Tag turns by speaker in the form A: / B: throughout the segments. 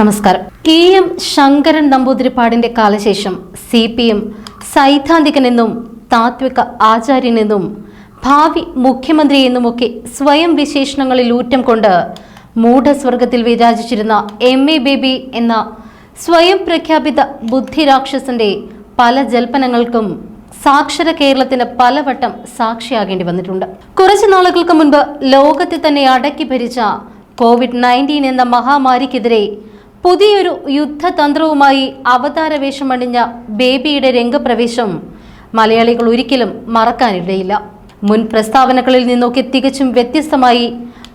A: നമസ്കാരം. K M Sankaran നമ്പൂതിരിപ്പാടിന്റെ കാലശേഷം സി പി എം സൈദ്ധാന്തികനെന്നും താത്വിക ആചാര്യനെന്നും ഭാവി മുഖ്യമന്ത്രി എന്നുമൊക്കെ സ്വയം വിശേഷണങ്ങളിൽ ഊറ്റം കൊണ്ട് മൂഢസ്വർഗത്തിൽ വിരാജിച്ചിരുന്ന എം എ ബേബി എന്ന സ്വയം പ്രഖ്യാപിത ബുദ്ധിരാക്ഷസന്റെ പല ജൽപ്പനങ്ങൾക്കും സാക്ഷര കേരളത്തിന് പലവട്ടം സാക്ഷിയാകേണ്ടി വന്നിട്ടുണ്ട്. കുറച്ചു നാളുകൾക്ക് മുൻപ് ലോകത്തെ തന്നെ അടക്കി ഭരിച്ച കോവിഡ് നയന്റീൻ എന്ന മഹാമാരിക്കെതിരെ പുതിയൊരു യുദ്ധതന്ത്രവുമായി അവതാരവേഷമണിഞ്ഞ ബേബിയുടെ രംഗപ്രവേശം മലയാളികൾ ഒരിക്കലും മറക്കാനിടയില്ല. മുൻ പ്രസ്താവനകളിൽ നിന്നൊക്കെ തികച്ചും വ്യത്യസ്തമായി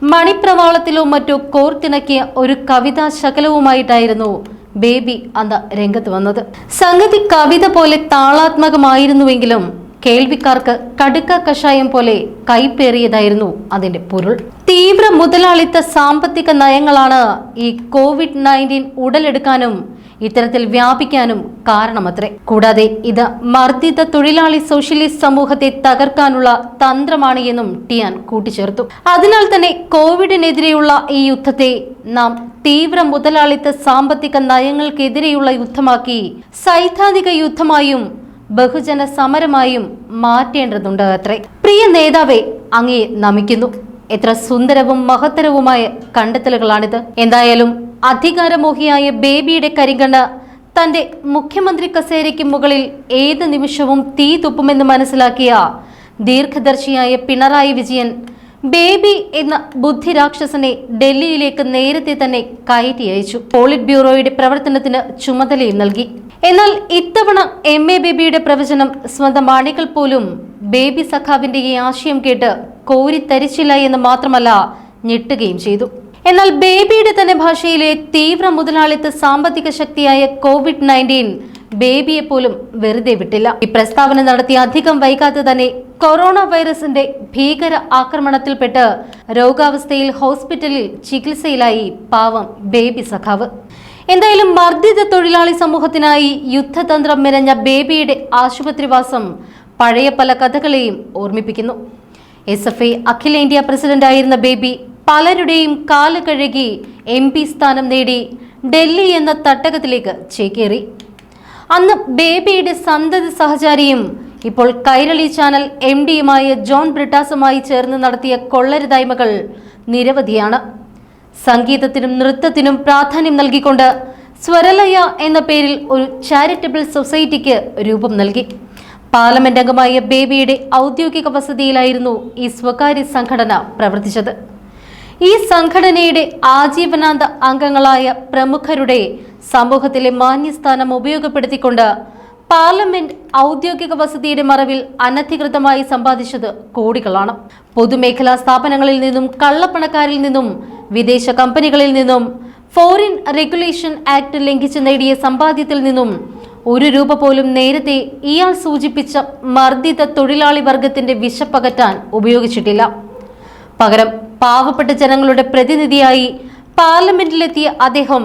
A: മണിപ്രവാളത്തിലോ മറ്റോ കോർത്തിണക്കിയ ഒരു കവിതാ ശകലവുമായിട്ടായിരുന്നു ബേബി അന്ന് രംഗത്ത് വന്നത്. സംഗതി കവിത പോലെ താളാത്മകമായിരുന്നുവെങ്കിലും കേൾവിക്കാർക്ക് കടുക്ക കഷായം പോലെ കൈപ്പേറിയതായിരുന്നു അതിന്റെ പൊരുൾ. തീവ്ര മുതലാളിത്ത സാമ്പത്തിക നയങ്ങളാണ് ഈ കോവിഡ് നയന്റീൻ ഉടലെടുക്കാനും ഇത്തരത്തിൽ വ്യാപിക്കാനും കാരണമത്രേ. കൂടാതെ ഇത് മർദ്ദിത തൊഴിലാളി സോഷ്യലിസ്റ്റ് സമൂഹത്തെ തകർക്കാനുള്ള തന്ത്രമാണ് എന്നും ടിയാൻ കൂട്ടിച്ചേർത്തു. അതിനാൽ തന്നെ കോവിഡിനെതിരെയുള്ള ഈ യുദ്ധത്തെ നാം തീവ്ര മുതലാളിത്ത സാമ്പത്തിക നയങ്ങൾക്കെതിരെയുള്ള യുദ്ധമാക്കി സൈദ്ധാന്തിക യുദ്ധമായും ബഹുജന സമരമായും മാറ്റേണ്ടതുണ്ട് അത്രേ. പ്രിയ നേതാവെ അങ്ങേ നമിക്കുന്നു. എത്ര സുന്ദരവും മഹത്തരവുമായ കണ്ടെത്തലുകളാണിത്. എന്തായാലും അധികാരമോഹിയായ ബേബിയുടെ കരിങ്കണ്ണ് തന്റെ മുഖ്യമന്ത്രി കസേരയ്ക്ക് മുകളിൽ ഏത് നിമിഷവും തീ തുപ്പുമെന്ന് മനസ്സിലാക്കിയ ദീർഘദർശിയായ പിണറായി വിജയൻ ബേബി എന്ന ബുദ്ധിരാക്ഷസനെ ഡൽഹിയിലേക്ക് നേരത്തെ തന്നെ കയറ്റി അയച്ചു. പോളിറ്റ് ബ്യൂറോയുടെ പ്രവർത്തനത്തിന് ചുമതലയും നൽകി. എന്നാൽ ഇത്തവണ എം എ ബേബിയുടെ പ്രവചനം സ്വന്തം അണികൾ പോലും ബേബി സഖാവിന്റെ ഈ ആശയം കേട്ട് കോരിത്തരിച്ചില്ല എന്ന് മാത്രമല്ല ഞെട്ടുകയും ചെയ്തു. എന്നാൽ ബേബിയുടെ തന്നെ ഭാഷയിലെ തീവ്ര മുതലാളിത്ത സാമ്പത്തിക ശക്തിയായ കോവിഡ് നയന്റീൻ ബേബിയെ പോലും വെറുതെ വിട്ടില്ല. ഈ പ്രസ്താവന നടത്തിയ അധികം വൈകാതെ തന്നെ കൊറോണ വൈറസിന്റെ ഭീകര ആക്രമണത്തിൽപ്പെട്ട് രോഗാവസ്ഥയിൽ ഹോസ്പിറ്റലിൽ ചികിത്സയിലായി പാവം ബേബി സഖാവ്. എന്തായാലും മർദ്ദിത തൊഴിലാളി സമൂഹത്തിനായി യുദ്ധതന്ത്രം മെനഞ്ഞ ബേബിയുടെ ആശുപത്രിവാസം പഴയ പല കഥകളെയും ഓർമ്മിപ്പിക്കുന്നു. എസ് എഫ് ഐ അഖിലേന്ത്യാ പ്രസിഡന്റായിരുന്ന ബേബി പലരുടെയും കാൽ കഴുകി എം പി സ്ഥാനം നേടി ഡൽഹി എന്ന തട്ടകത്തിലേക്ക് ചേക്കേറി. അന്ന് ബേബിയുടെ സന്തതി സഹചാരിയും ഇപ്പോൾ കൈരളി ചാനൽ എം ഡിയുമായ ജോൺ ബ്രിട്ടാസുമായി ചേർന്ന് നടത്തിയ കൊള്ളരുതായ്മകൾ നിരവധിയാണ്. സംഗീതത്തിനും നൃത്തത്തിനും പ്രാധാന്യം നൽകിക്കൊണ്ട് സ്വരലയ എന്ന പേരിൽ ഒരു ചാരിറ്റബിൾ സൊസൈറ്റിക്ക് രൂപം നൽകി. പാർലമെന്റ് അംഗമായ ബേബിയുടെ ഔദ്യോഗിക വസതിയിലായിരുന്നു ഈ സ്വകാര്യ സംഘടന പ്രവർത്തിച്ചത്. ഈ സംഘടനയുടെ ആജീവനാന്ത അംഗങ്ങളായ പ്രമുഖരുടെ സമൂഹത്തിലെ മാന്യസ്ഥാനം ഉപയോഗപ്പെടുത്തിക്കൊണ്ട് പാർലമെന്റ് ഔദ്യോഗിക വസതിയുടെ മറവിൽ അനധികൃതമായി സമ്പാദിച്ചത് കോടികളാണ്. പൊതുമേഖലാ സ്ഥാപനങ്ങളിൽ നിന്നും കള്ളപ്പണക്കാരിൽ നിന്നും വിദേശ കമ്പനികളിൽ നിന്നും ഫോറിൻ റെഗുലേഷൻ ആക്ട് ലംഘിച്ച് നേടിയ സമ്പാദ്യത്തിൽ നിന്നും ഒരു രൂപ പോലും നേരത്തെ ഇയാൾ സൂചിപ്പിച്ച മർദ്ദിത തൊഴിലാളി വർഗത്തിന്റെ വിശപ്പകറ്റാൻ ഉപയോഗിച്ചിട്ടില്ല. പകരം പാവപ്പെട്ട ജനങ്ങളുടെ പ്രതിനിധിയായി പാർലമെന്റിലെത്തിയ അദ്ദേഹം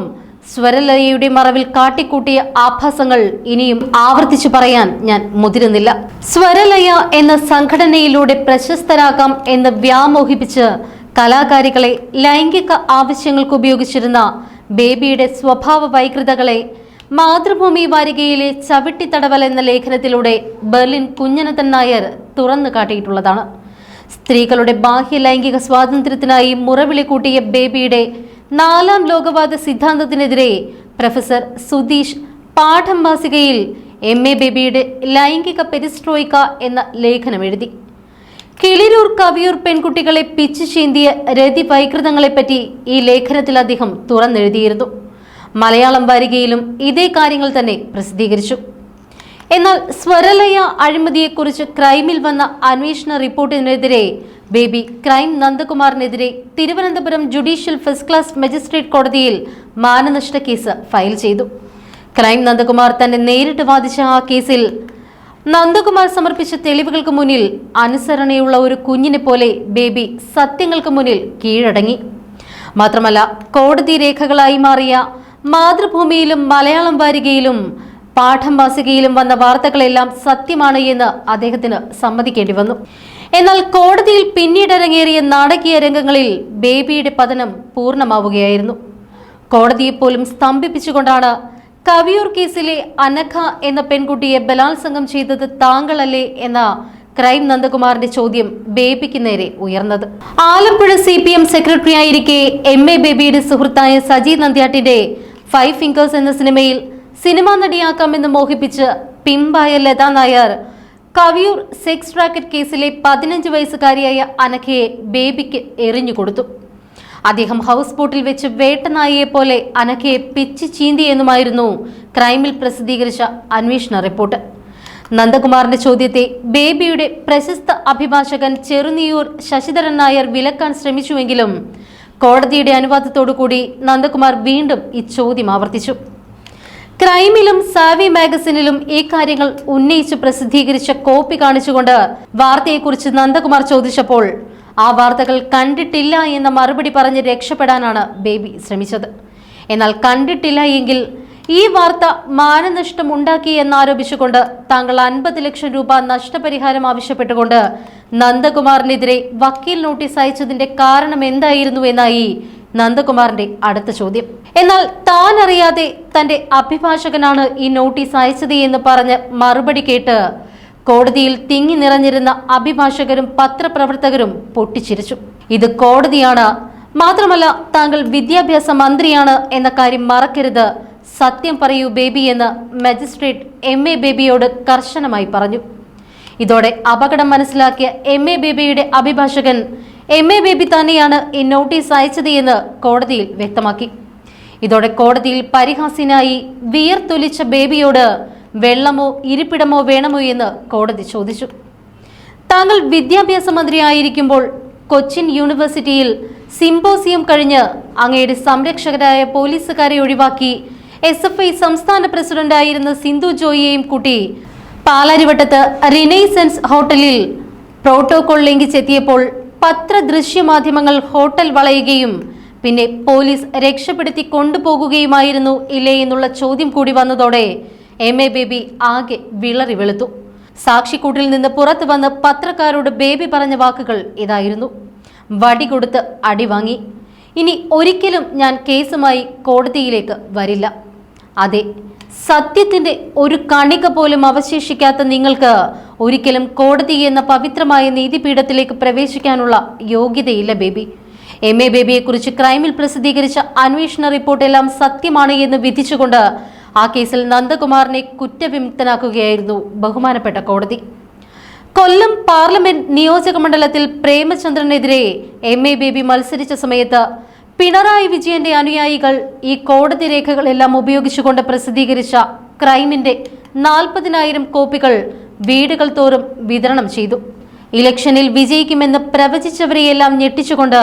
A: സ്വരലയയുടെ മറവിൽ കാട്ടിക്കൂട്ടിയ ആഭാസങ്ങൾ ഇനിയും ആവർത്തിച്ചു പറയാൻ ഞാൻ മുതിരുന്നില്ല. സ്വരലയ എന്ന സംഘടനയിലൂടെ പ്രശസ്തരാകാം എന്ന് വ്യാമോഹിപ്പിച്ച് കലാകാരികളെ ലൈംഗിക ആവശ്യങ്ങൾക്ക് ഉപയോഗിച്ചിരുന്ന ബേബിയുടെ സ്വഭാവ വൈകൃതകളെ മാതൃഭൂമി വാരികയിലെ ചവിട്ടിത്തടവൽ എന്ന ലേഖനത്തിലൂടെ ബെർലിൻ കുഞ്ഞനത്തൻ നായർ തുറന്നു കാട്ടിയിട്ടുള്ളതാണ്. സ്ത്രീകളുടെ ബാഹ്യ ലൈംഗിക സ്വാതന്ത്ര്യത്തിനായി മുറവിളി കൂട്ടിയ ബേബിയുടെ നാലാം ലോകവാദ സിദ്ധാന്തത്തിനെതിരെ പ്രൊഫസർ സുധീഷ് പാഠം മാസികയിൽ എം എ ബേബിയുടെ ലൈംഗിക പെരിസ്ട്രോയിക്ക എന്ന ലേഖനം എഴുതി. കിളിരൂർ കവിയൂർ പെൺകുട്ടികളെ പിച്ചു ചീന്തിയ രതി വൈകൃതങ്ങളെപ്പറ്റി ഈ ലേഖനത്തിൽ അദ്ദേഹം തുറന്നെഴുതിയിരുന്നു. മലയാളം വാരികയിലും ഇതേ കാര്യങ്ങൾ തന്നെ പ്രസിദ്ധീകരിച്ചു. എന്നാൽ സ്വരലയ അഴിമതിയെക്കുറിച്ച് ക്രൈമിൽ വന്ന അന്വേഷണ റിപ്പോർട്ടിനെതിരെ Baby crime നന്ദകുമാറിനെതിരെ Thiruvananthapuram judicial first class magistrate കോടതിയിൽ മാനനഷ്ട കേസ് ഫയൽ ചെയ്തു. ക്രൈം നന്ദകുമാർ തന്നെ നേരിട്ട് വാദിച്ച ആ കേസിൽ നന്ദകുമാർ സമർപ്പിച്ച തെളിവുകൾക്ക് മുന്നിൽ അനുസരണയുള്ള ഒരു കുഞ്ഞിനെ പോലെ ബേബി സത്യങ്ങൾക്ക് മുന്നിൽ കീഴടങ്ങി. മാത്രമല്ല കോടതി രേഖകളായി മാറിയ മാതൃഭൂമിയിലും മലയാളം വാരികയിലും പാഠം മാസികയിലും വന്ന വാർത്തകളെല്ലാം സത്യമാണ് എന്ന് അദ്ദേഹത്തിന് സമ്മതിക്കേണ്ടി വന്നു. എന്നാൽ കോടതിയിൽ പിന്നീട് അരങ്ങേറിയ നാടകീയ രംഗങ്ങളിൽ ബേബിയുടെ പതനം പൂർണമാവുകയായിരുന്നു. കോടതിയെ പോലും സ്തംഭിപ്പിച്ചുകൊണ്ടാണ് കവിയൂർ കേസിലെ അനഖ എന്ന പെൺകുട്ടിയെ ബലാത്സംഗം ചെയ്തത് താങ്കളല്ലേ എന്ന ക്രൈം നന്ദകുമാറിന്റെ ചോദ്യം ബേബിക്ക് നേരെ ഉയർന്നത്. Alappuzha C P M secretary ആയിരിക്കെ M A ബേബിയുടെ സുഹൃത്തായ സജി നന്ദ്യാട്ടിന്റെ ഫൈവ് ഫിംഗേഴ്സ് എന്ന സിനിമയിൽ സിനിമാ നടിയാക്കാമെന്ന് മോഹിപ്പിച്ച് പിമ്പായ ലതാ നായർ കവിയൂർ സെക്സ് റാക്കറ്റ് കേസിലെ പതിനഞ്ച് വയസ്സുകാരിയായ അനഘയെ ബേബിക്ക് എറിഞ്ഞു കൊടുത്തു. അദ്ദേഹം ഹൗസ് ബോട്ടിൽ വെച്ച് വേട്ടനായിയെ പോലെ അനക്കയെ പിച്ച് ചീന്തിയെന്നുമായിരുന്നു ക്രൈമിൽ പ്രസിദ്ധീകരിച്ച അന്വേഷണ റിപ്പോർട്ട്. നന്ദകുമാറിന്റെ ചോദ്യത്തെ ബേബിയുടെ പ്രശസ്ത അഭിഭാഷകൻ ചെറുനിയൂർ ശശിധരൻ നായർ വിലക്കാൻ ശ്രമിച്ചുവെങ്കിലും കോടതിയുടെ അനുവാദത്തോടുകൂടി നന്ദകുമാർ വീണ്ടും ഈ ചോദ്യം ആവർത്തിച്ചു. ക്രൈമിലും സാവി മാഗസിനിലും ഈ കാര്യങ്ങൾ ഉന്നയിച്ച് പ്രസിദ്ധീകരിച്ച കോപ്പി കാണിച്ചുകൊണ്ട് വാർത്തയെക്കുറിച്ച് നന്ദകുമാർ ചോദിച്ചപ്പോൾ ആ വാർത്തകൾ കണ്ടിട്ടില്ല എന്ന മറുപടി പറഞ്ഞ് രക്ഷപ്പെടാനാണ് ബേബി ശ്രമിച്ചത്. എന്നാൽ കണ്ടിട്ടില്ല എങ്കിൽ ഈ വാർത്ത മാനനഷ്ടം ഉണ്ടാക്കി എന്നാരോപിച്ചുകൊണ്ട് താങ്കൾ അൻപത് ലക്ഷം രൂപ നഷ്ടപരിഹാരം ആവശ്യപ്പെട്ടുകൊണ്ട് നന്ദകുമാറിനെതിരെ വക്കീൽ നോട്ടീസ് അയച്ചതിന്റെ കാരണം എന്തായിരുന്നു എന്നായി നന്ദകുമാറിന്റെ അടുത്ത ചോദ്യം. എന്നാൽ താൻ അറിയാതെ തന്റെ അഭിഭാഷകനാണ് ഈ നോട്ടീസ് അയച്ചത് എന്ന് പറഞ്ഞ് മറുപടി കേട്ട് കോടതിയിൽ തിങ്ങി നിറഞ്ഞിരുന്ന അഭിഭാഷകരും പത്രപ്രവർത്തകരും പൊട്ടിച്ചിരിച്ചു. ഇത് കോടതിയാണ് മാത്രമല്ല താങ്കൾ വിദ്യാഭ്യാസ മന്ത്രിയാണ് എന്ന കാര്യം മറക്കരുത് സത്യം പറയൂ ബേബി എന്ന് മജിസ്ട്രേറ്റ് എം എ ബേബിയോട് കർശനമായി പറഞ്ഞു. ഇതോടെ അപകടം മനസ്സിലാക്കിയ എം എ ബേബിയുടെ അഭിഭാഷകൻ എം എ ബേബി തന്നെയാണ് ഈ നോട്ടീസ് അയച്ചത് എന്ന് കോടതിയിൽ വ്യക്തമാക്കി. ഇതോടെ കോടതിയിൽ പരിഹാസ്യനായി വിയർത്തൊലിച്ച ബേബിയോട് വെള്ളമോ ഇരിപ്പിടമോ വേണമോ എന്ന് കോടതി ചോദിച്ചു. താങ്കൾ വിദ്യാഭ്യാസ മന്ത്രിയായിരിക്കുമ്പോൾ കൊച്ചിൻ യൂണിവേഴ്സിറ്റിയിൽ സിംബോസിയം കഴിഞ്ഞ് അങ്ങയുടെ സംരക്ഷകരായ പോലീസുകാരെ ഒഴിവാക്കി എസ് എഫ് ഐ സംസ്ഥാന പ്രസിഡന്റായിരുന്ന സിന്ധു ജോയിയെയും കൂട്ടി പാലാരിവട്ടത്ത് റിനൈസൻസ് ഹോട്ടലിൽ പ്രോട്ടോകോൾ ലംഘിച്ചെത്തിയപ്പോൾ പത്ര ദൃശ്യമാധ്യമങ്ങൾ ഹോട്ടൽ വളയുകയും പിന്നെ പോലീസ് രക്ഷപ്പെടുത്തി കൊണ്ടുപോകുകയുമായിരുന്നു ഇല്ലേ എന്നുള്ള ചോദ്യം കൂടി വന്നതോടെ എം എ ബേബി ആകെ വിളറി വെളുത്തു. സാക്ഷിക്കൂട്ടിൽ നിന്ന് പുറത്തു വന്ന് പത്രക്കാരോട് ബേബി പറഞ്ഞ വാക്കുകൾ ഇതായിരുന്നു. വടി കൊടുത്ത് അടി വാങ്ങി. ഇനി ഒരിക്കലും ഞാൻ കേസുമായി കോടതിയിലേക്ക് വരില്ല. അതെ സത്യത്തിന്റെ ഒരു കണിക പോലും അവശേഷിക്കാത്ത നിങ്ങൾക്ക് ഒരിക്കലും കോടതി എന്ന പവിത്രമായ നീതിപീഠത്തിലേക്ക് പ്രവേശിക്കാനുള്ള യോഗ്യതയില്ല ബേബി എം എ ബേബിയെക്കുറിച്ച് ക്രൈമിൽ പ്രസിദ്ധീകരിച്ച അന്വേഷണ റിപ്പോർട്ടെല്ലാം സത്യമാണ് എന്ന് വിധിച്ചുകൊണ്ട് ആ കേസിൽ നന്ദകുമാറിനെ കുറ്റവിമുക്തനാക്കുകയായിരുന്നു ബഹുമാനപ്പെട്ട കോടതി. കൊല്ലം പാർലമെന്റ് നിയോജക മണ്ഡലത്തിൽ പ്രേമചന്ദ്രനെതിരെ എം എ ബേബി മത്സരിച്ച സമയത്ത് പിണറായി വിജയന്റെ അനുയായികൾ ഈ കോടതി രേഖകളെല്ലാം ഉപയോഗിച്ചുകൊണ്ട് പ്രസിദ്ധീകരിച്ച ക്രൈമിന്റെ നാൽപ്പതിനായിരം കോപ്പികൾ വീടുകൾ തോറും വിതരണം ചെയ്തു. ഇലക്ഷനിൽ വിജയിക്കുമെന്ന് പ്രവചിച്ചവരെയെല്ലാം ഞെട്ടിച്ചുകൊണ്ട്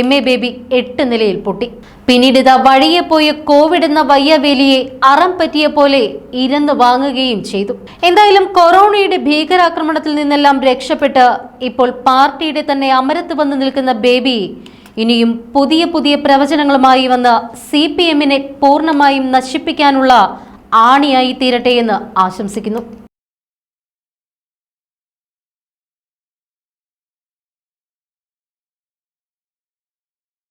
A: എം എ ബേബി എട്ട് നിലയിൽ പൊട്ടി. പിന്നീട് ഇതാ വഴിയെ പോയ കോവിഡ് എന്ന വയ്യവേലിയെ അറം പറ്റിയ പോലെ ഇരന്ന് വാങ്ങുകയും ചെയ്തു. എന്തായാലും കൊറോണയുടെ ഭീകരാക്രമണത്തിൽ നിന്നെല്ലാം രക്ഷപ്പെട്ട് ഇപ്പോൾ പാർട്ടിയുടെ തന്നെ അമരത്ത് വന്ന് നിൽക്കുന്ന ബേബി ഇനിയും പുതിയ പുതിയ പ്രവചനങ്ങളുമായി വന്ന് സി പി എമ്മിനെ പൂർണമായും നശിപ്പിക്കാനുള്ള ആണിയായി തീരട്ടെ എന്ന് ആശംസിക്കുന്നു.